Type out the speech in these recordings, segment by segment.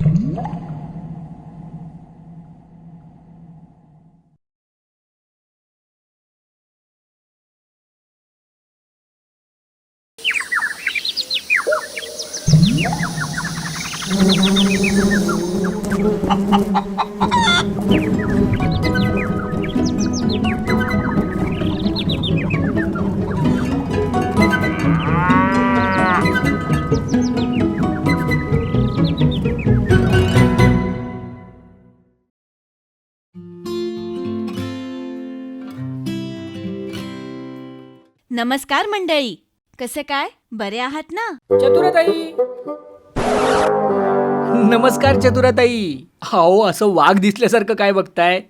¿Mm? नमस्कार मंडळी. कसे काय? बरे आहात ना? चतुरताई. नमस्कार चतुरताई. अहो असं वाघ दिसल्यासारखं काय बघताय?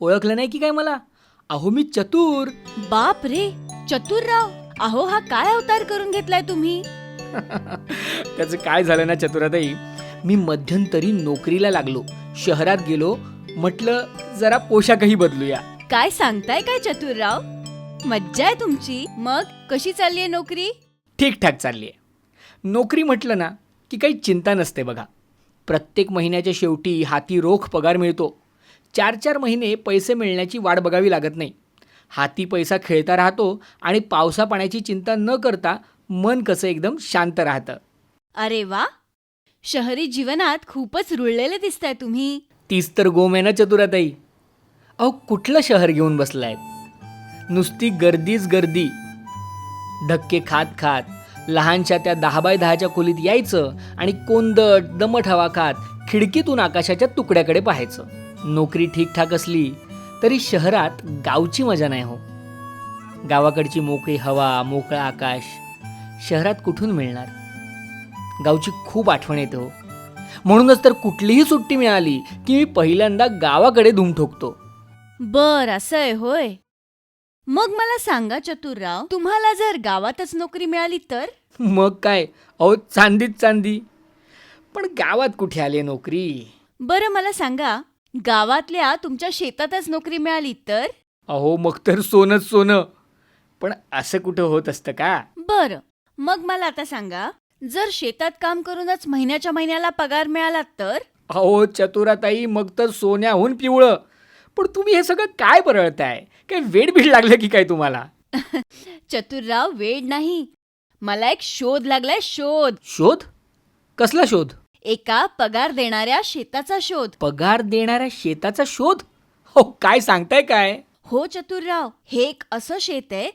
ओळखलं नाही की काय मला? अहो मी चतुर. बाप रे चतुरराव. अहो हा काय अवतार करून घेतलाय तुम्ही? त्याचं काय झालं ना चतुरताई? मी मध्यंतरी नोकरीला लागलो. शहरात गेलो. म्हटलं जरा पोशाखही बदलूया. काय सांगताय काय चतुरराव? मज्जा आहे तुमची. मग कशी चालली आहे नोकरी? ठीकठाक चालली आहे. नोकरी म्हटलं ना की काही चिंता नसते बघा. प्रत्येक महिन्याच्या शेवटी हाती रोख पगार मिळतो. चार चार महिने पैसे मिळण्याची वाट बघावी लागत नाही. हाती पैसा खेळता राहतो आणि पावसा पाण्याची चिंता न करता मन कसं एकदम शांत राहतं. अरे वा! शहरी जीवनात खूपच रुळलेले दिसताय तुम्ही. तीच तर गोम आहे ना चतुराताई. अहो कुठलं शहर घेऊन बसलाय नुसती गर्दीच गर्दी. धक्के खात खात लहानशा त्या दहा बाय दहाच्या खोलीत यायचं आणि कोंदट दमट हवा खात खिडकीतून आकाशाच्या तुकड्याकडे पाहायचं. नोकरी ठीकठाक असली तरी शहरात गावची मजा नाही हो. गावाकडची मोकळी हवा मोकळा आकाश शहरात कुठून मिळणार? गावची खूप आठवण येते हो. म्हणूनच तर कुठलीही सुट्टी मिळाली की मी पहिल्यांदा गावाकडे धूम ठोकतो. बर असं आहे होय. मग मला सांगा चतुरराव तुम्हाला जर गावातच नोकरी मिळाली तर? मग काय? अहो चांदीच चांदी. पण गावात कुठे आली नोकरी? बरं मला सांगा गावातल्या तुमच्या शेतातच नोकरी मिळाली तर? अहो मग तर सोनंच सोनं. पण असं कुठं होत असतं का? बरं मग मला आता सांगा जर शेतात काम करूनच महिन्याच्या महिन्याला पगार मिळाला तर? अहो चतुराताई मग तर सोन्याहून पिवळं. पण तुम्ही हे सगळं काय परळताय? काय वेड बीड लागलं की काय तुम्हाला? चतुरराव वेळ नाही. मला एक शोध लागलाय शोध. शोध? कसला शोध? एका पगार देणाऱ्या शेताचा शोध. पगार देणाऱ्या शेताचा शोध? हो काय सांगताय काय? हो चतुरराव हे एक असं शेत आहे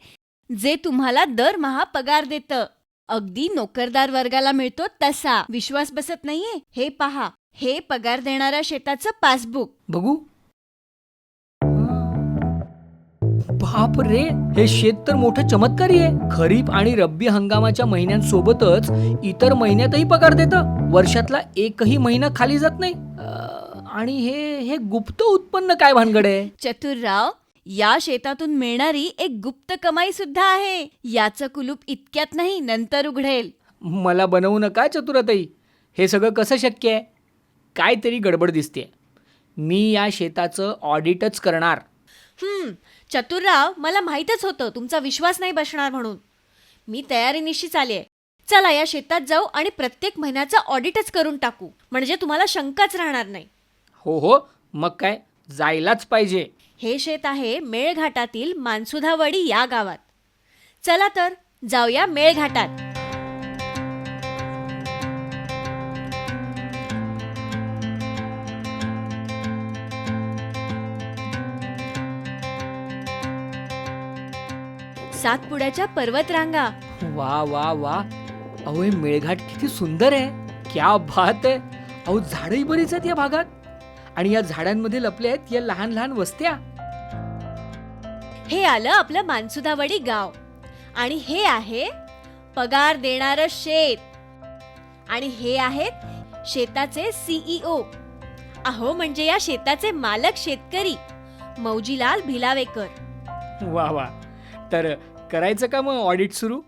जे तुम्हाला दरमहा पगार देतं. अगदी नोकरदार वर्गाला मिळतो तसा. विश्वास बसत नाहीये? हे पहा हे पगार देणाऱ्या शेताचं पासबुक. बघू. बाप रे. हे शेत तर मोठं चमत्कारी आहे. खरीप आणि रब्बी हंगामाच्या महिन्यांसोबतच इतर महिन्यातही पगार देतं. वर्षातला एकही महिना खाली जात नाही. अं, आणि हे हे गुप्त उत्पन्न काय भानगड आहे? चतुरराव या शेतातून मिळणारी एक गुप्त कमाई सुद्धा आहे. याचं कुलूप इतक्यात नाही नंतर उघडेल. मला बनवू नका चतुरताई. हे सगळं कसं शक्य आहे? काहीतरी गडबड दिसते मी या शेताचं ऑडिटच करणार. हम्म चतुरराव मला माहीतच होतं तुमचा विश्वास नाही बसणार म्हणून. मी तयारीनिशीच आली आहे चला या शेतात जाऊ आणि प्रत्येक महिन्याचा ऑडिटच करून टाकू. म्हणजे तुम्हाला शंकाच राहणार नाही. हो हो मग काय? जायलाच पाहिजे. हे शेत आहे मेळघाटातील मानसुधावडी या गावात. चला तर जाऊया मेळघाटात. सातपुड्याच्या पर्वतरांगा. वा वा वा. अहो हे मेळघाट किती सुंदर आहे. क्या बात आहे. अहो झाडही बरीच आहेत या भागात. आणि या झाडांमध्ये लपले आहेत या लहान लहान वस्त्या. हे आलं आपलं मानसुधावडी गाव. आणि हे आहे पगार देणारं शेत. आणि हे आहेत शेताचे सीईओ अहो म्हणजे या शेताचे मालक शेतकरी. मौजीलाल भिलावेकर. वा वा. तर करायचं का मग ऑडिट सुरू?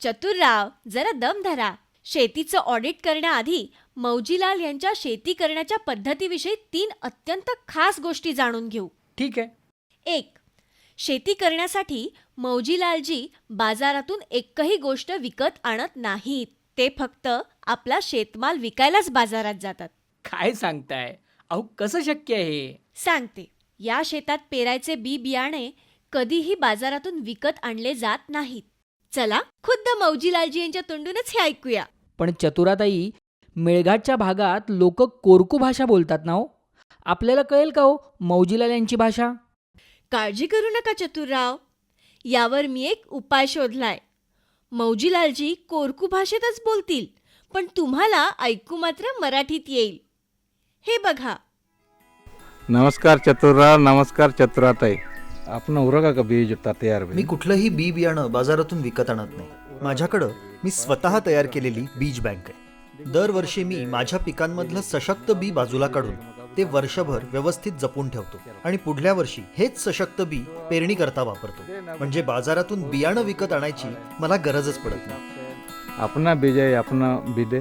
चतुरराव जरा दम धरा. शेतीचं ऑडिट करण्याआधी मौजीलाल यांच्या शेती करण्याच्या पद्धतीविषयी तीन अत्यंत खास गोष्टी जाणून घेऊ. ठीक आहे. एक शेती करण्यासाठी मौजीलालजी बाजारातून एकही गोष्ट विकत आणत नाहीत. ते फक्त आपला शेतमाल विकायलाच बाजारात जातात. काय सांगताय? अहो कसं शक्य आहे सांगते. या शेतात पेरायचे बी बियाणे कधीही बाजारातून विकत आणले जात नाहीत. चला खुद्द मौजीलालजी यांच्या तोंडूनच हे ऐकूया. पण चतुराताई मेळघाटच्या भागात लोक कोरकू भाषा बोलतात ना हो? आपल्याला कळेल का हो मौजीलाल यांची भाषा? काळजी करू नका चतुरराव. यावर मी एक उपाय शोधलाय. मौजीलालजी कोरकू भाषेतच बोलतील पण तुम्हाला ऐकू मात्र मराठीत येईल. हे बघा. नमस्कार चतुर्राव नमस्कार चतुराताई. आपण उरगा का बीज तयार मी कुठलंही बी बियाणं बाजारातून विकत आणत नाही. माझ्याकडं मी स्वतः तयार केलेली बीज बँक आहे. दरवर्षी मी माझ्या पिकांमधलं सशक्त बी बाजूला काढून ते वर्षभर व्यवस्थित जपून ठेवतो आणि पुढल्या वर्षी हेच सशक्त बी पेरणी करता वापरतो. म्हणजे बाजारातून बियाणं विकत आणायची मला गरजच पडत नाही. अपना बीज आहे बिदे.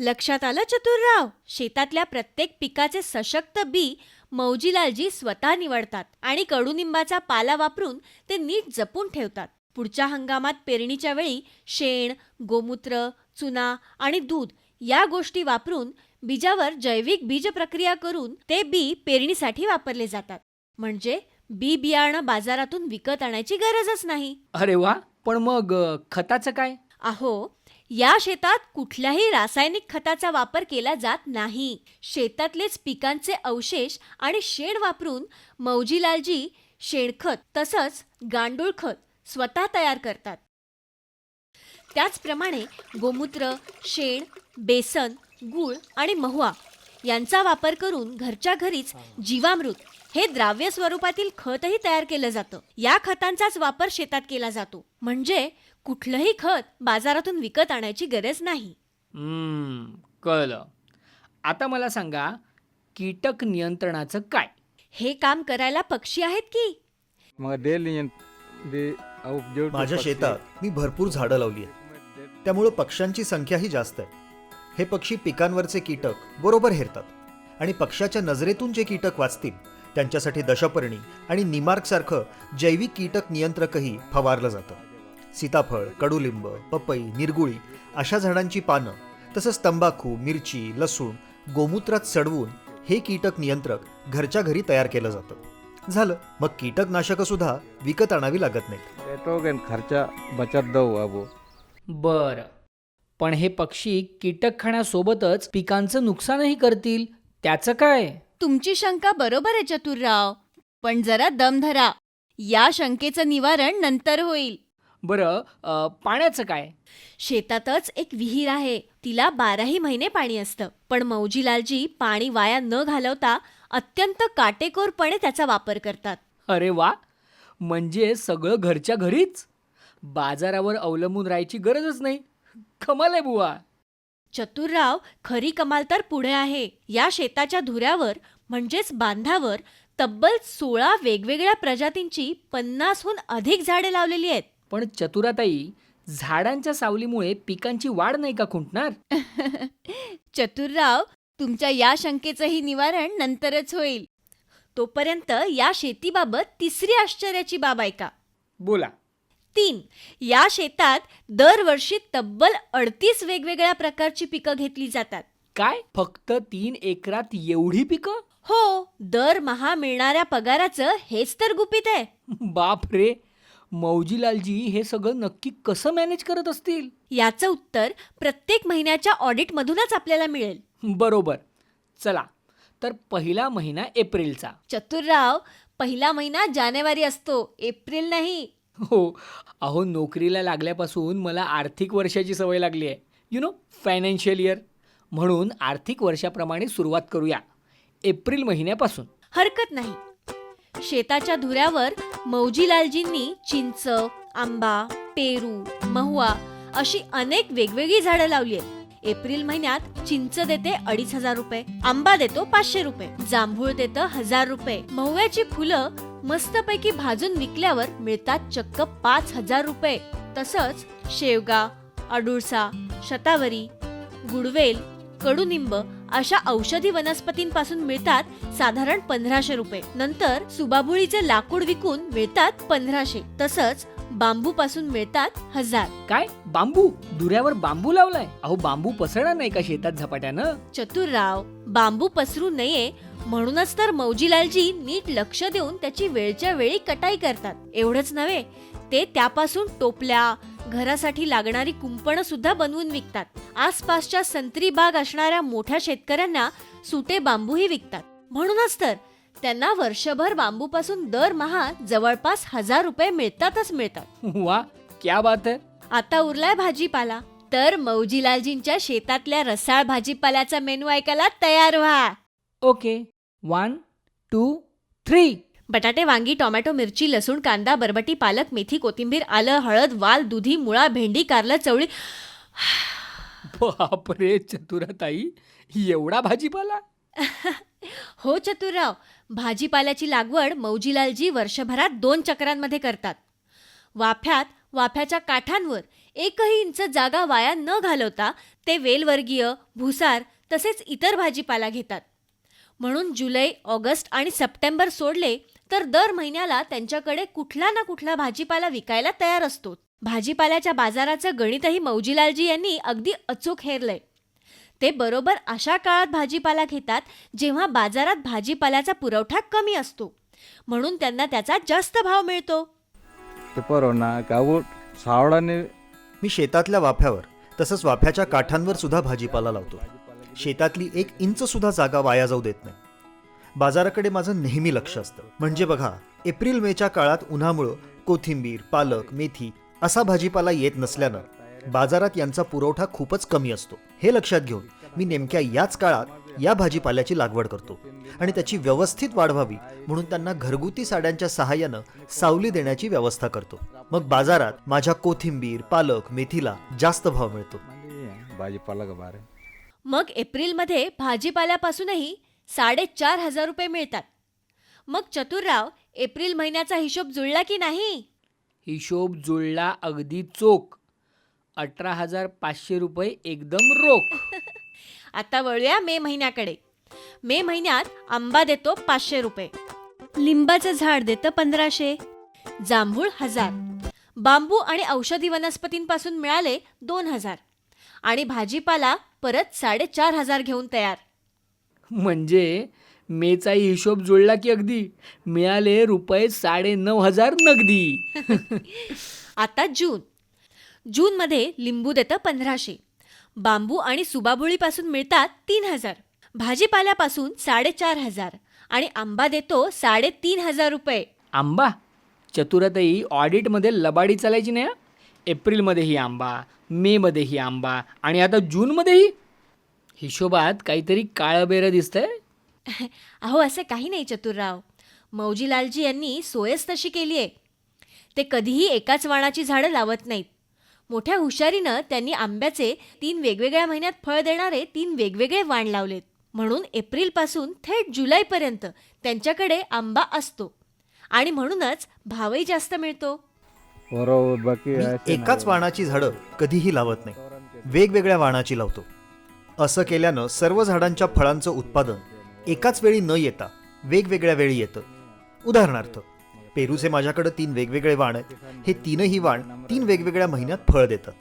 लक्षात आलं चतुरराव शेतातल्या प्रत्येक पिकाचे सशक्त बी मौजीलालजी स्वतः निवडतात आणि कडुनिंबाचा पाला वापरून ते नीट जपून ठेवतात. पुढच्या हंगामात पेरणीच्या वेळी शेण गोमूत्र चुना आणि दूध या गोष्टी वापरून बीजावर जैविक बीज प्रक्रिया करून ते बी पेरणीसाठी वापरले जातात. म्हणजे बी बियाणं बाजारातून विकत आणायची गरजच नाही. अरे वा! पण मग खताचं काय? अहो या शेतात कुठल्याही रासायनिक खताचा वापर केला जात नाही. शेतातलेच पिकांचे अवशेष आणि शेण वापरून मौजीलालजी शेणखत तसंच गांडूळ खत स्वतः तयार करतात. त्याचप्रमाणे गोमूत्र शेण बेसन गूळ आणि महुआ यांचा वापर करून घरच्या घरीच जीवामृत हे द्राव्य स्वरूपातील खतही तयार केलं जातं. या खतांचाच वापर शेतात केला जातो. म्हणजे कुठलंही खत बाजारातून विकत आणायची गरज नाही. हम्म, कळलं. आता मला सांगा कीटक नियंत्रणाचं काय? हे काम करायला पक्षी आहेत की? मग माझ्या शेतात मी भरपूर झाडं लावली आहेत. त्यामुळं पक्ष्यांची संख्याही जास्त आहे. हे पक्षी पिकांवरचे कीटक बरोबर हेरतात. आणि पक्ष्याच्या नजरेतून जे कीटक वाचतील त्यांच्यासाठी दशपर्णी आणि निमार्कसारखं जैविक कीटक नियंत्रकही फवारलं जातं. सीताफळ कडुलिंब पपई निरगुळी अशा झाडांची पानं तसंच तंबाखू मिरची लसूण गोमूत्रात सडवून हे कीटक नियंत्रक घरच्या घरी तयार केलं जातं. झालं. मग कीटकनाशकं सुद्धा विकत आणावी लागत नाहीत. खर्चा बचत बरं. पण हे पक्षी कीटक खाण्यासोबतच पिकांचं नुकसानही करतील त्याचं काय? तुमची शंका बरोबर आहे चतुरराव. पण जरा दम धरा. या शंकेचं निवारण नंतर होईल. बरं अ, पाण्याचं काय? शेतातच एक विहीर आहे. तिला बाराही महिने पाणी असतं. पण मौजीलालजी पाणी वाया न घालवता अत्यंत काटेकोरपणे त्याचा वापर करतात. अरे वा! म्हणजे सगळं घरच्या घरीच? बाजारावर अवलंबून राहायची गरजच नाही. कमाल आहे बुवा. चतुरराव खरी कमाल तर पुढे आहे. या शेताच्या धुऱ्यावर म्हणजेच बांधावर तब्बल सोळा वेगवेगळ्या प्रजातींची पन्नासहून अधिक झाडे लावलेली आहेत. पण चतुराताई झाडांच्या सावलीमुळे पिकांची वाढ नाही का खुंटणार? चतुरराव तुमच्या या शंकेचंही निवारण नंतरच होईल. तोपर्यंत या शेतीबाबत तिसरी आश्चर्याची बाब ऐका बोला. तीन या शेतात दरवर्षी तब्बल अडतीस वेगवेगळ्या प्रकारची पिकं घेतली जातात. काय? फक्त तीन एकरात एवढी पिकं? हो दरमहा मिळणाऱ्या पगाराचं हेच तर गुपित आहे. बाप रे मौजीलालजी हे सगळं नक्की कसं मॅनेज करत असतील? याचं उत्तर प्रत्येक महिन्याच्या ऑडिटमधूनच आपल्याला मिळेल. बरोबर. चला तर पहिला महिना एप्रिलचा. चतुरराव पहिला महिना जानेवारी असतो एप्रिल नाही. हो अहो नोकरीला लागल्यापासून मला आर्थिक वर्षाची सवय लागली आहे यु नो फायनान्शियल इयर म्हणून आर्थिक वर्षाप्रमाणे सुरुवात करूया. एप्रिल महिन्यापासून. हरकत नाही. शेताच्या धुऱ्यावर मौजीलालजींनी चिंच आंबा पेरू महुआ अशी अनेक वेगवेगळी झाडं लावली आहेत. एप्रिल महिन्यात चिंच देते अडीच हजार रुपये आंबा देतो पाचशे रुपये जांभूळ देतं हजार रुपये. महुव्याची फुलं मस्तपैकी भाजून विकल्यावर मिळतात चक्क पाच हजार रुपये. तसंच शेवगा अडुळसा शतावरी गुडवेल कडुनिंब अशा औषधी वनस्पतींपासून मिळतात साधारण पंधराशे रुपये. नंतर सुबाबुळीचे लाकूड विकून मिळतात पंधराशे. तसंच बांबूपासून मिळतात हजार. काय? बांबू? दुऱ्यावर बांबू लावलाय? अहो बांबू पसरणार नाही का शेतात झपाट्यानं? चतुरराव बांबू पसरू नये म्हणूनच तर मौजीलालजी नीट लक्ष देऊन त्याची वेळच्या वेळी कटाई करतात. एवढंच नव्हे ते त्यापासून टोपल्या घरासाठी लागणारी कुंपणं सुद्धा बनवून विकतात. आसपासच्या संत्री बाग असणाऱ्या मोठ्या शेतकऱ्यांना सुटे बांबूही विकतात. म्हणूनच तर त्यांना वर्षभर बांबूपासून दरमहा जवळपास हजार रुपये मिळतातच मिळतात. वा क्या बात है. आता उरलाय भाजीपाला. तर मौजीलालजींच्या शेतातल्या रसाळ भाजीपाल्याचा मेनू ऐकायला तयार व्हा. ओके वन टू थ्री बटाटे वांगी टोमॅटो मिरची लसूण कांदा बरबटी पालक मेथी कोथिंबीर आलं हळद वाल दुधी मुळा भेंडी कारलं चवळी. बापरे चतुराताई एवढा भाजीपाला? हो चतुरराव. भाजीपाल्याची लागवड मौजीलालजी वर्षभरात दोन चक्रांमध्ये करतात. वाफ्यात वाफ्याच्या काठांवर एकही इंच जागा वाया न घालवता ते वेलवर्गीय भुसार तसेच इतर भाजीपाला घेतात. म्हणून जुलै ऑगस्ट आणि सप्टेंबर सोडले तर दर महिन्याला त्यांच्याकडे कुठला ना कुठला भाजीपाला विकायला तयार असतो. भाजीपाल्याच्या बाजाराचं गणितही मौजीलालजी यांनी अगदी अचूक हेरलंय. ते बरोबर अशा काळात भाजीपाला घेतात जेव्हा बाजारात भाजीपाल्याचा पुरवठा कमी असतो. म्हणून त्यांना त्याचा जास्त भाव मिळतो. ते परवना गावूट सावडाने मी शेतातल्या वाफ्यावर तसंच वाफ्याच्या काठांवर सुद्धा भाजीपाला लावतो. शेतातली एक इंच सुद्धा जागा वाया जाऊ देत नाही. बाजाराकडे माझं नेहमी लक्ष असतं. म्हणजे बघा एप्रिल मेच्या काळात उन्हामुळं कोथिंबीर पालक मेथी असा भाजीपाला येत नसल्यानं बाजारात यांचा पुरवठा खूपच कमी असतो. हे लक्षात घेऊन मी नेमक्या याच काळात या भाजीपाल्याची लागवड करतो आणि त्याची व्यवस्थित वाढ व्हावी म्हणून त्यांना घरगुती साड्यांच्या सहाय्यानं सावली देण्याची व्यवस्था करतो. मग बाजारात माझ्या कोथिंबीर पालक मेथीला जास्त भाव मिळतो. भाजीपाला मग एप्रिलमध्ये भाजीपाल्यापासूनही साडेचार हजार रुपये मिळतात. मग चतुरराव एप्रिल महिन्याचा हिशोब जुळला की नाही? हिशोब जुळला अगदी चोख. अठरा हजार पाचशे रुपये एकदम रोख. आता वळूया मे महिन्याकडे. मे महिन्यात आंबा देतो पाचशे रुपये. लिंबाचं झाड देतं पंधराशे. जांभूळ हजार. बांबू आणि औषधी वनस्पतींपासून मिळाले दोन हजार. आणि भाजीपाला परत साडेचार हजार घेऊन तयार. म्हणजे मेचाही हिशोब जुळला की अगदी. मिळाले रुपये साडे नऊ हजार नगदी. आता जून. जूनमध्ये लिंबू देतं पंधराशे. बांबू आणि सुबाबुळीपासून मिळतात तीन हजार. भाजीपाल्यापासून साडेचार हजार. आणि आंबा देतो साडेतीन हजार रुपये. आंबा? चतुराताई ऑडिटमध्ये लबाडी चालायची नाही हं? एप्रिलमध्येही आंबा मेमध्येही आंबा आणि आता जूनमध्येही? हिशोबात काहीतरी काळं बेरं दिसतंय? अहो असं काही नाही चतुरराव. मौजीलालजी यांनी सोयच तशी केली आहे ते कधीही एकाच वाणाची झाडं लावत नाहीत. मोठ्या हुशारीनं त्यांनी आंब्याचे तीन वेगवेगळ्या महिन्यात फळ देणारे तीन वेगवेगळे वाण लावलेत. म्हणून एप्रिलपासून थेट जुलैपर्यंत त्यांच्याकडे आंबा असतो. आणि म्हणूनच भावही जास्त मिळतो. बरोबर बाकी मी असे एकाच. वाणाची झाडं कधीही लावत नाही. वेगवेगळ्या वाणाची लावतो. असं केल्यानं सर्व झाडांच्या फळांचं उत्पादन एकाच वेळी न येता वेगवेगळ्या वेळी येतं. उदाहरणार्थ पेरूचे माझ्याकडे तीन वेगवेगळे वाण आहेत. हे तीनही वाण तीन वेगवेगळ्या महिन्यात फळ देतात.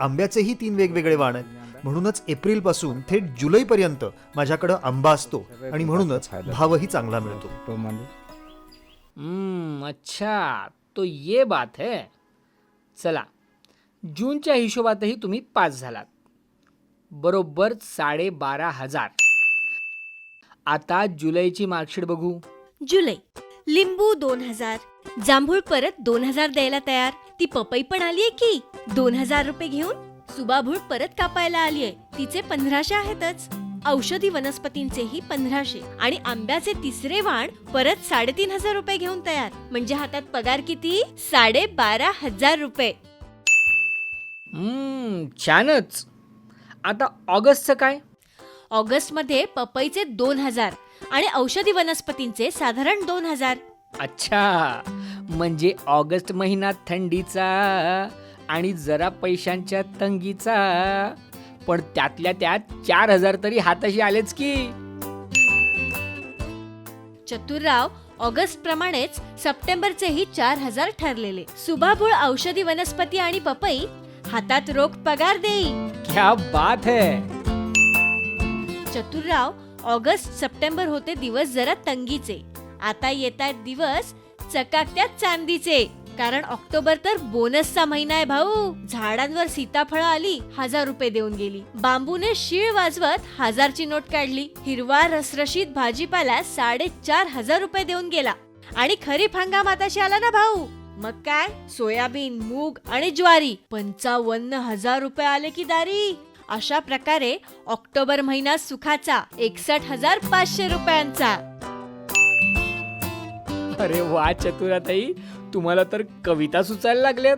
आंब्याचेही तीन वेगवेगळे वाण आहेत. म्हणूनच एप्रिलपासून थेट जुलैपर्यंत माझ्याकडं आंबा असतो आणि म्हणूनच भावही चांगला मिळतो. हम्म, अच्छा. तो ये बात है. चला जूनच्या हिशोबातही तुम्ही पास झालात. बरोबर साडेबारा हजार. आता जुलैची मार्कशीट बघू. जुलै. लिंबू दोन हजार. जांभूळ परत दोन हजार द्यायला तयार. ती पपई पण आलीये की? दोन हजार रुपये घेऊन सुबाभूळ परत कापायला आलीये. तिचे पंधराशे आहेतच. औषधी वनस्पतींचेही पंधराशे. आणि आंब्याचे तिसरे वाण परत साडेतीन हजार रुपये घेऊन तयार. म्हणजे हातात पगार किती? साडे बारा हजार रुपये. हम्म, छानच. आता ऑगस्टचं काय? ऑगस्टमध्ये पपईचे दोन हजार आणि औषधी वनस्पतींचे साधारण दोन हजार. अच्छा म्हणजे ऑगस्ट महिना थंडीचा आणि जरा पैशांच्या तंगीचा. पण त्यातल्या त्यात चार हजार तरी हाताशी आलेच की. चतुरराव ऑगस्ट प्रमाणेच सप्टेंबरचेही चार हजार ठरलेले. सुभाबुळ औषधी वनस्पती आणि पपई हातात रोख पगार देई. क्या बात है। चतुरराव ऑगस्ट सप्टेंबर होते दिवस जरा तंगीचे. आता येत आहेत दिवस चकाकत्या चांदीचे. कारण ऑक्टोबर तर बोनसचा महिना आहे भाऊ. झाडांवर सीताफळ आली हजार रुपये देऊन गेली. बांबूने शीळ वाजवत हजारची नोट काढली. हिरवा रसरशीत भाजीपाला साडेचार हजार रुपये देऊन गेला. आणि खरीप हंगाम आताशी आला ना भाऊ. मग काय? सोयाबीन मूग आणि ज्वारी. पंचावन्न हजार रुपये आले की दारी. अशा प्रकारे ऑक्टोबर महिना सुखाचा एकसठ हजार पाचशे रुपयांचा. अरे वा चतुराताई. तुम्हाला तर कविता सुचायला लागल्यात.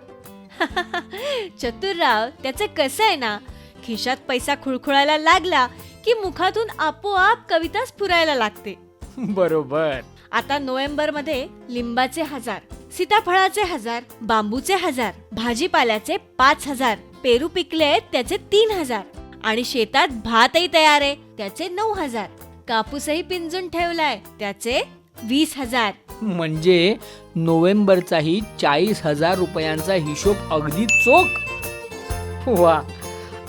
चतुरराव त्याचं कसं आहे ना? खिशात पैसा खुळखुळायला लागला की मुखातून आपोआप कविता स्फुरायला लागते. बरोबर. आता नोव्हेंबरमध्ये लिंबाचे हजार. सीताफळाचे हजार बांबूचे हजार भाजीपाल्याचे पाच हजार पेरू पिकले त्याचे तीन हजार आणि शेतात भातही तयार आहे त्याचे नऊ हजार. कापूसही पिंजून ठेवलाय त्याचे वीस हजार. म्हणजे नोव्हेंबरचाही चाळीस हजार रुपयांचा हिशोब अगदी चोख. वा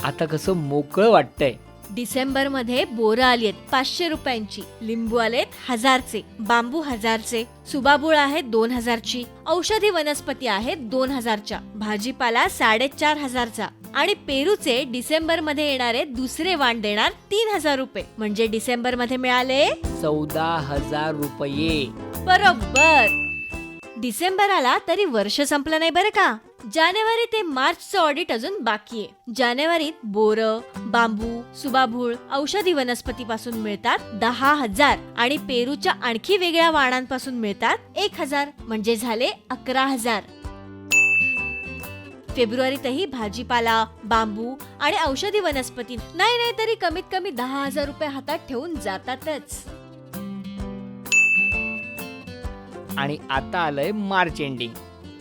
आता कसं मोकळं वाटतंय. डिसेंबरमध्ये बोरं आली आहेत. पाचशे रुपयांची. लिंबू आलेत हजारचे. बांबू हजारचे. सुबाबुळ आहे दोन हजारची. औषधी वनस्पती आहेत दोन हजारच्या. भाजीपाला साडेचार हजारचा. आणि पेरूचे डिसेंबरमध्ये येणारे दुसरे वाण देणार तीन हजार रुपये. म्हणजे डिसेंबरमध्ये मिळाले चौदा हजार रुपये. बरोबर. डिसेंबर आला तरी वर्ष संपलं नाही बरं का? जानेवारी ते मार्चचं ऑडिट अजून बाकी आहे. जानेवारीत बोर बांबू सुबाभूळ औषधी वनस्पतीपासून मिळतात दहा हजार आणि पेरूच्या आणखी वेगळ्या वाणांपासून मिळतात एक हजार म्हणजे झाले अकरा हजार. फेब्रुवारीतही भाजीपाला बांबू आणि औषधी वनस्पती नाही नाही तरी कमीत कमी दहा हजार रुपये हातात ठेवून जातातच. आणि आता आलंय मार्च एंडिंग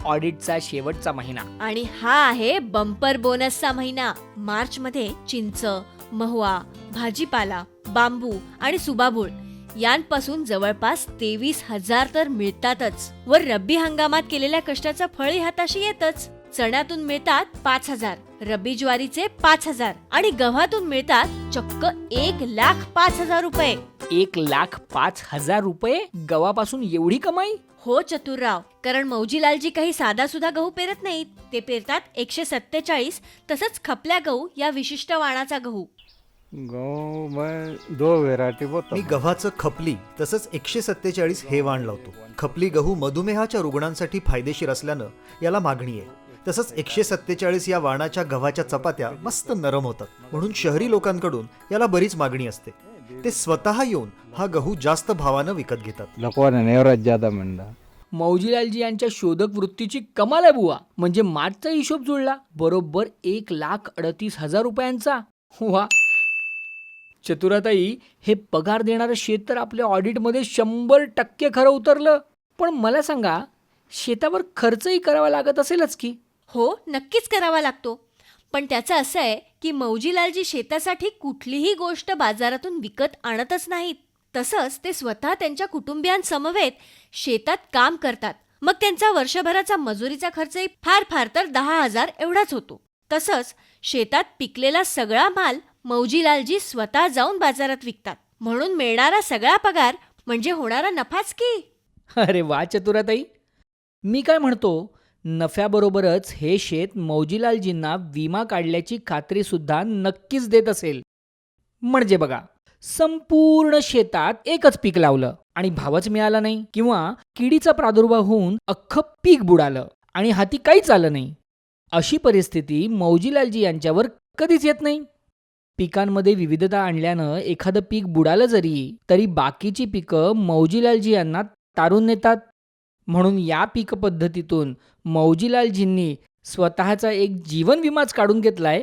ऑडिटचा शेवटचा महिना. आणि हा आहे बंपर बोनसचा महिना. मार्च मध्ये चिंच महुआ भाजीपाला बांबू आणि सुबाबूळ यांपासून जवळपास तेवीस हजार तर मिळतातच. व रब्बी हंगामात केलेल्या कष्टाचं फळही हाताशी येतच. चण्यातून मिळतात पाच हजार रब्बी ज्वारीचे पाच हजार आणि गव्हातून मिळतात चक्क एक लाख पाच हजार रुपये. एक लाख पाच हजार रुपये? गव्हापासून एवढी कमाई? हो चतुरराव. कारण मौजीलालजी काही साधा सुधा गहू पेरत नाहीत. ते पेरतात एकशे सत्तेचाळीस तसंच खपल्या गहू या विशिष्ट वाणाचा गहू. गहू मैं दो व्हेरायटी बहुत मी गव्हाचं खपली तसंच एकशे सत्तेचाळीस हे वाण लावतो. खपली गहू मधुमेहाच्या रुग्णांसाठी फायदेशीर असल्यानं याला मागणी आहे. तसंच एकशे सत्तेचाळीस या वाणाच्या गव्हाच्या चपात्या मस्त नरम होतात. म्हणून शहरी लोकांकडून याला बरीच मागणी असते. ते स्वतः येऊन हा गहू जास्त भावानं विकत घेतात. नेवराज ज्यादा म्हणला. मौजीलालजी यांच्या शोधक वृत्तीची कमाल आहे बुवा. म्हणजे मार्चचा हिशोब जुळला. बरोबर एक लाख अडतीस हजार रुपयांचा. वा. चतुराताई हे पगार देणारं शेत तर आपल्या ऑडिटमध्ये शंभर टक्के खरं उतरलं. पण मला सांगा शेतावर खर्चही करावा लागत असेलच की? हो नक्कीच करावा लागतो. पण त्याचं असं आहे की मौजीलालजी शेतासाठी कुठलीही गोष्ट बाजारातून विकत आणतच नाहीत. तसंच ते स्वतः त्यांच्या कुटुंबियांसमवेत शेतात काम करतात. मग त्यांचा वर्षभराचा मजुरीचा खर्चही फार फार तर दहा हजार एवढाच होतो. तसंच शेतात पिकलेला सगळा माल मौजीलालजी स्वतः जाऊन बाजारात विकतात. म्हणून मिळणारा सगळा पगार म्हणजे होणारा नफाच की? अरे वा चतुराताई. मी काय म्हणतो? नफ्याबरोबरच हे शेत मौजीलालजींना विमा काढल्याची खात्रीसुद्धा नक्कीच देत असेल. म्हणजे बघा संपूर्ण शेतात एकच पीक लावलं आणि भावच मिळाला नाही किंवा किडीचा प्रादुर्भाव होऊन अख्खं पीक बुडालं आणि हाती काहीच आलं नाही. अशी परिस्थिती मौजीलालजी यांच्यावर कधीच येत नाही. पिकांमध्ये विविधता आणल्यानं एखादं पीक बुडालं जरी तरी बाकीची पिकं मौजीलालजी यांना तारून नेतात. म्हणून या पीक पद्धतीतून मौजीलालजींनी स्वतःचा एक जीवन विमाच काढून घेतलाय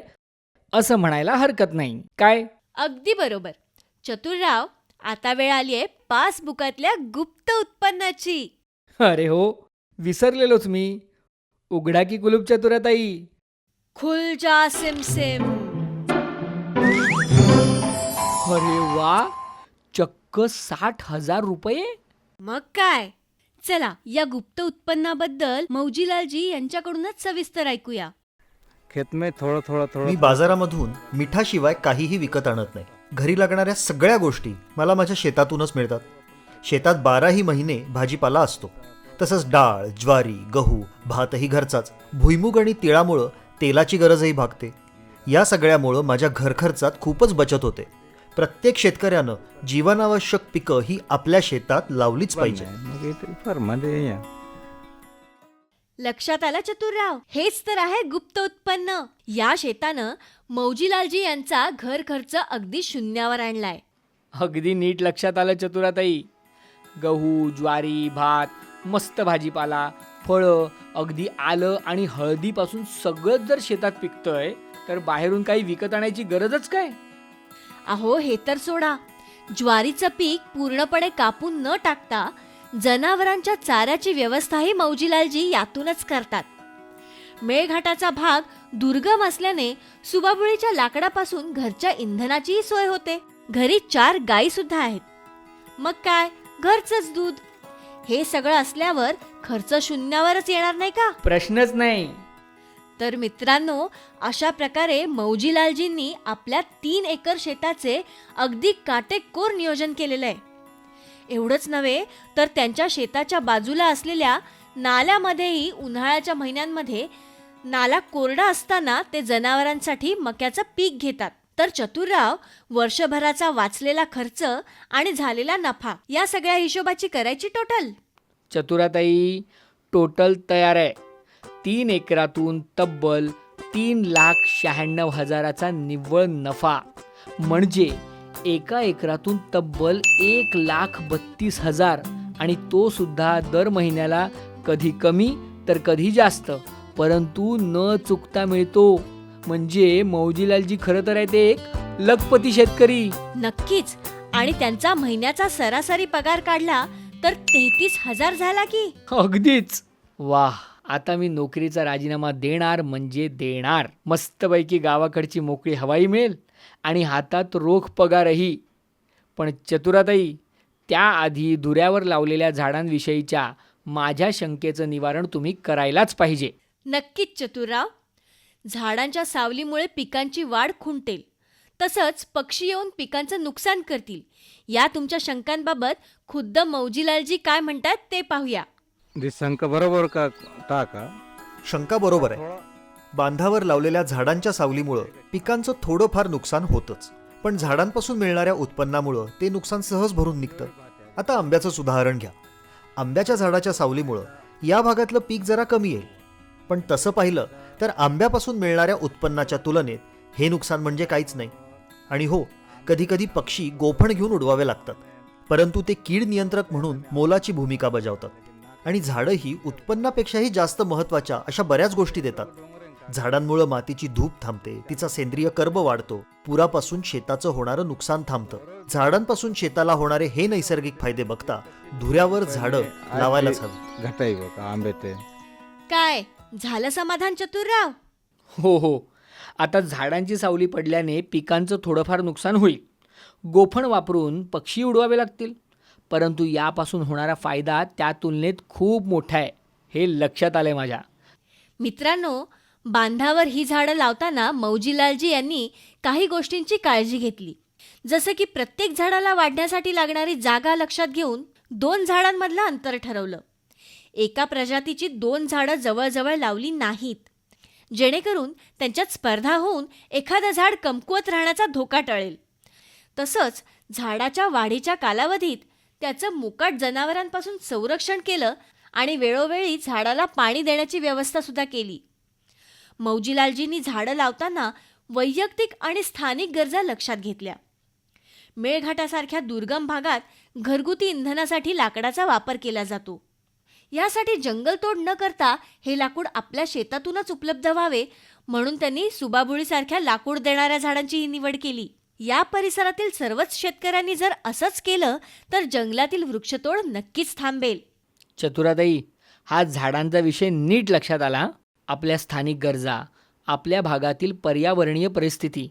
असं म्हणायला हरकत नाही. काय? अगदी बरोबर. चतुरराव आता वेळ आली आहे पासबुकातल्या गुप्त उत्पन्नाची. अरे हो विसरलेलोच मी. उघडा की कुलूप चतुराताई. खुल जा सिम सिम अरे वा चक्क साठ हजार रुपये? मग काय? चला या गुप्त उत्पन्नाबद्दल मौजीलालजी यांच्याकडूनच सविस्तर ऐकूया. खेत में थोडं थोडं मी थोडं. बाजारामधून मिठाशिवाय काहीही विकत आणत नाही. घरी लागणाऱ्या सगळ्या गोष्टी मला माझ्या शेतातूनच मिळतात. शेतात बाराही महिने भाजीपाला असतो. तसंच डाळ ज्वारी गहू भातही घरचाच. भुईमुग आणि तिळामुळं तेलाची गरजही भागते. या सगळ्यामुळं माझ्या घरखर्चात खूपच बचत होते. प्रत्येक शेतकऱ्यानं जीवनावश्यक पिकं ही आपल्या शेतात लावलीच पाहिजे. मग इथे फार्ममध्ये या. लक्षात आला चतुरराव? हेच तर आहे गुप्त उत्पन्न. या शेतानं मौजीलालजी यांचा घर खर्च अगदी शून्यावर आणलाय. अगदी नीट लक्षात आलं चतुराताई. गहू ज्वारी भात मस्त भाजीपाला फळं अगदी आलं आणि हळदीपासून सगळंच जर शेतात पिकतंय तर बाहेरून काही विकत आणायची गरजच काय? अहो हे तर सोडा. ज्वारीचं पीक पूर्णपणे कापून न टाकता जनावरांच्या चाऱ्याची व्यवस्थाही मौजीलालजी यातूनच करतात. मेळघाटाचा भाग दुर्गम असल्याने सुबाबुळीच्या लाकडापासून घरच्या इंधनाचीही सोय होते. घरी चार गायी सुद्धा आहेत. मग काय? घरचंच दूध. हे सगळं असल्यावर खर्च शून्यावरच येणार नाही का? प्रश्नच नाही. तर मित्रांनो अशा प्रकारे मौजीलालजींनी आपल्या तीन एकर शेताचे अगदी काटेकोर नियोजन केलेलं आहे. एवढंच नव्हे तर त्यांच्या शेताच्या बाजूला असलेल्या नाल्यामध्येही उन्हाळ्याच्या महिन्यांमध्ये नाला कोरडा असताना ते जनावरांसाठी मक्याचं पीक घेतात. तर चतुरराव वर्षभराचा वाचलेला खर्च आणि झालेला नफा या सगळ्या हिशोबाची करायची टोटल चतुराताई टोटल तयार आहे. तीन एकरातून तब्बल तीन लाख शहाण्णव हजाराचा निव्वळ नफा. म्हणजे एका एकरातून तब्बल एक लाख बत्तीस हजार आणि तो सुद्धा दर महिन्याला कधी कमी तर कधी जास्त परंतु न चुकता मिळतो. म्हणजे मौजीलालजी खरं तर आहे ते एक लखपती शेतकरी. नक्कीच. आणि त्यांचा महिन्याचा सरासरी पगार काढला तर तेहतीस हजार झाला की. अगदीच. वाह. आता मी नोकरीचा राजीनामा देणार म्हणजे देणार. मस्तपैकी गावाकडची मोकळी हवाई मिळेल आणि हातात रोख पगारही. पण चतुराताई त्याआधी धुऱ्यावर लावलेल्या झाडांविषयीच्या माझ्या शंकेचं निवारण तुम्ही करायलाच पाहिजे. नक्कीच चतुरराव. झाडांच्या सावलीमुळे पिकांची वाढ खुंटेल. तसंच पक्षी येऊन पिकांचं नुकसान करतील. या तुमच्या शंकांबाबत खुद्द मौजीलालजी काय म्हणतात ते पाहूया. दिसंक बरोबर का टाका? शंका बरोबर आहे. बांधावर लावलेल्या झाडांच्या सावलीमुळं पिकांचं थोडंफार नुकसान होतंच. पण झाडांपासून मिळणाऱ्या उत्पन्नामुळं ते नुकसान सहज भरून निघतं. आता आंब्याचंच उदाहरण घ्या. आंब्याच्या झाडाच्या सावलीमुळं या भागातलं पीक जरा कमी येईल. पण तसं पाहिलं तर आंब्यापासून मिळणाऱ्या उत्पन्नाच्या तुलनेत हे नुकसान म्हणजे काहीच नाही. आणि हो कधीकधी पक्षी गोफण घेऊन उडवावे लागतात. परंतु ते कीड नियंत्रक म्हणून मोलाची भूमिका बजावतात. आणि झाडंही उत्पन्नापेक्षाही जास्त महत्त्वाच्या अशा बऱ्याच गोष्टी देतात. झाडांमुळं मातीची धूप थांबते तिचा सेंद्रिय कर्ब वाढतो पुरापासून शेताचं होणारं नुकसान थांबतं. झाडांपासून शेताला होणारे हे नैसर्गिक फायदे बघता धुऱ्यावर झाडं लावायलाच हवी. घटाई आंबे काय? झालं समाधान चतुरराव? हो हो. आता झाडांची सावली पडल्याने पिकांचं थोडंफार नुकसान होईल. गोफण वापरून पक्षी उडवावे लागतील. परंतु यापासून होणारा फायदा त्या तुलनेत खूप मोठा आहे हे लक्षात आलंय माझ्या. मित्रांनो बांधावर ही झाडं लावताना मौजीलालजी यांनी काही गोष्टींची काळजी घेतली. जसं की प्रत्येक झाडाला वाढण्यासाठी लागणारी जागा लक्षात घेऊन दोन झाडांमधलं अंतर ठरवलं. एका प्रजातीची दोन झाडं जवळजवळ लावली नाहीत. जेणेकरून त्यांच्यात स्पर्धा होऊन एखादं झाड कमकुवत राहण्याचा धोका टळेल. तसंच झाडाच्या वाढीच्या कालावधीत त्याचं मुकाट जनावरांपासून संरक्षण केलं आणि वेळोवेळी झाडाला पाणी देण्याची व्यवस्था सुद्धा केली. मौजीलालजींनी झाडं लावताना वैयक्तिक आणि स्थानिक गरजा लक्षात घेतल्या. मेळघाटासारख्या दुर्गम भागात घरगुती इंधनासाठी लाकडाचा वापर केला जातो. यासाठी जंगलतोड न करता हे लाकूड आपल्या शेतातूनच उपलब्ध व्हावे म्हणून त्यांनी सुबाबुळीसारख्या लाकूड देणाऱ्या झाडांचीही निवड केली. या परिसरातील सर्वच शेतकऱ्यांनी जर असंच केलं तर जंगलातील वृक्षतोड नक्कीच थांबेल. चतुराताई हा झाडांचा विषय नीट लक्षात आला. आपल्या स्थानिक गरजा आपल्या भागातील पर्यावरणीय परिस्थिती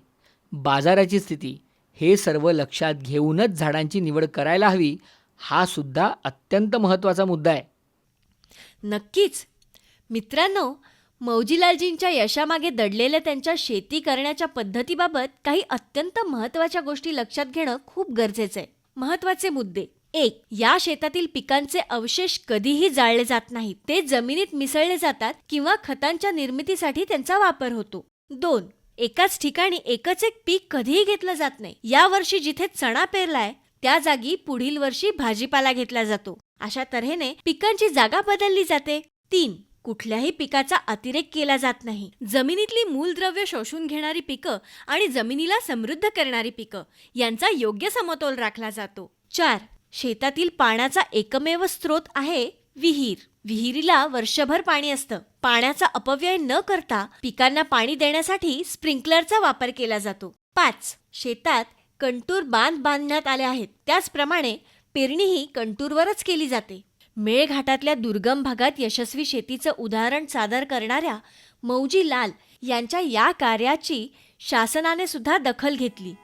बाजाराची स्थिती हे सर्व लक्षात घेऊनच झाडांची निवड करायला हवी हा सुद्धा अत्यंत महत्त्वाचा मुद्दा आहे. नक्कीच. मित्रांनो मौजीलालजींच्या यशामागे दडलेल्या त्यांच्या शेती करण्याच्या पद्धतीबाबत काही अत्यंत महत्त्वाच्या गोष्टी लक्षात घेणं खूप गरजेचं आहे. महत्त्वाचे मुद्दे. एक या शेतातील पिकांचे अवशेष कधीही जाळले जात नाहीत. ते जमिनीत मिसळले जातात किंवा खतांच्या निर्मितीसाठी त्यांचा वापर होतो. दोन एकाच ठिकाणी एकच एक पीक कधीही घेतलं जात नाही. या वर्षी जिथे चणा पेरलाय त्या जागी पुढील वर्षी भाजीपाला घेतला जातो. अशा तऱ्हेने पिकांची जागा बदलली जाते. तीन कुठल्याही पिकाचा अतिरेक केला जात नाही. जमिनीतली मूलद्रव्य शोषून घेणारी पिकं आणि जमिनीला समृद्ध करणारी पिकं यांचा योग्य समतोल राखला जातो. चार. शेतातील पाण्याचा एकमेव स्रोत आहे विहीर. विहिरीला वर्षभर पाणी असतं. पाण्याचा अपव्यय न करता पिकांना पाणी देण्यासाठी स्प्रिंकलरचा वापर केला जातो. पाच. शेतात कंटूर बांध बांधण्यात आले आहेत. त्याचप्रमाणे पेरणीही कंटूरवरच केली जाते. मेळघाटातल्या दुर्गम भागात यशस्वी शेतीचं उदाहरण सादर करणाऱ्या मौजी लाल यांच्या या कार्याची शासनाने सुद्धा दखल घेतली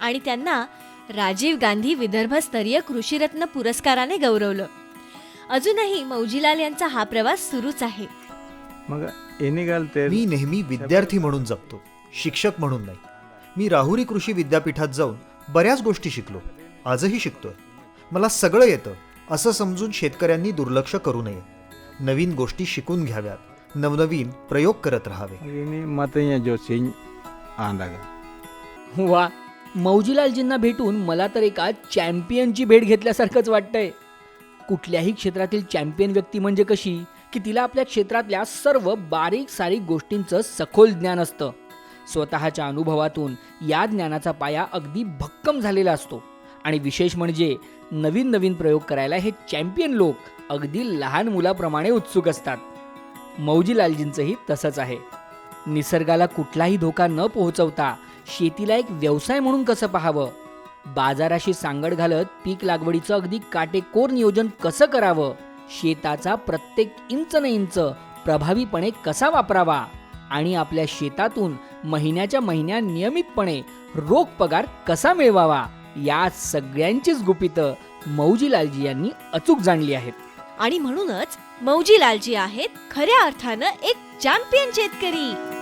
आणि त्यांना राजीव गांधी विदर्भस्तरीय कृषीरत्न पुरस्काराने गौरवलं. अजूनही मौजीलाल यांचा हा प्रवास सुरूच आहे. मग मी नेहमी विद्यार्थी म्हणून जगतो शिक्षक म्हणून नाही. मी राहुरी कृषी विद्यापीठात जाऊन बऱ्याच गोष्टी शिकलो. आजही शिकतोय. मला सगळं येतं. असं समजून शेतकऱ्यांनी दुर्लक्ष करू नये. नवीन गोष्टी शिकून घ्याव्यात. नवनवीन प्रयोग करत राहावे. वा मौजीलालजींना भेटून मला तर एका चॅम्पियनची भेट घेतल्यासारखंच वाटतंय. कुठल्याही क्षेत्रातील चॅम्पियन व्यक्ती म्हणजे कशी की तिला आपल्या क्षेत्रातल्या सर्व बारीक सारीक गोष्टींचं सखोल ज्ञान असतं. स्वतःच्या अनुभवातून या ज्ञानाचा पाया अगदी भक्कम झालेला असतो. आणि विशेष म्हणजे नवीन नवीन प्रयोग करायला हे चॅम्पियन लोक अगदी लहान मुलाप्रमाणे उत्सुक असतात. मौजीलालजींचंही तसंच आहे. निसर्गाला कुठलाही धोका न पोहोचवता शेतीला एक व्यवसाय म्हणून कसं पाहावं? बाजाराशी सांगड घालत पीक लागवडीचं अगदी काटेकोर नियोजन कसं करावं? शेताचा प्रत्येक इंच न इंच प्रभावीपणे कसा वापरावा? आणि आपल्या शेतातून महिन्याच्या महिन्या नियमितपणे रोख पगार कसा मिळवावा? या सगळ्यांचीच गुपितं मौजीलालजी यांनी अचूक जाणली आहेत. आणि म्हणूनच मौजीलालजी आहेत खऱ्या अर्थानं एक चॅम्पियन शेतकरी.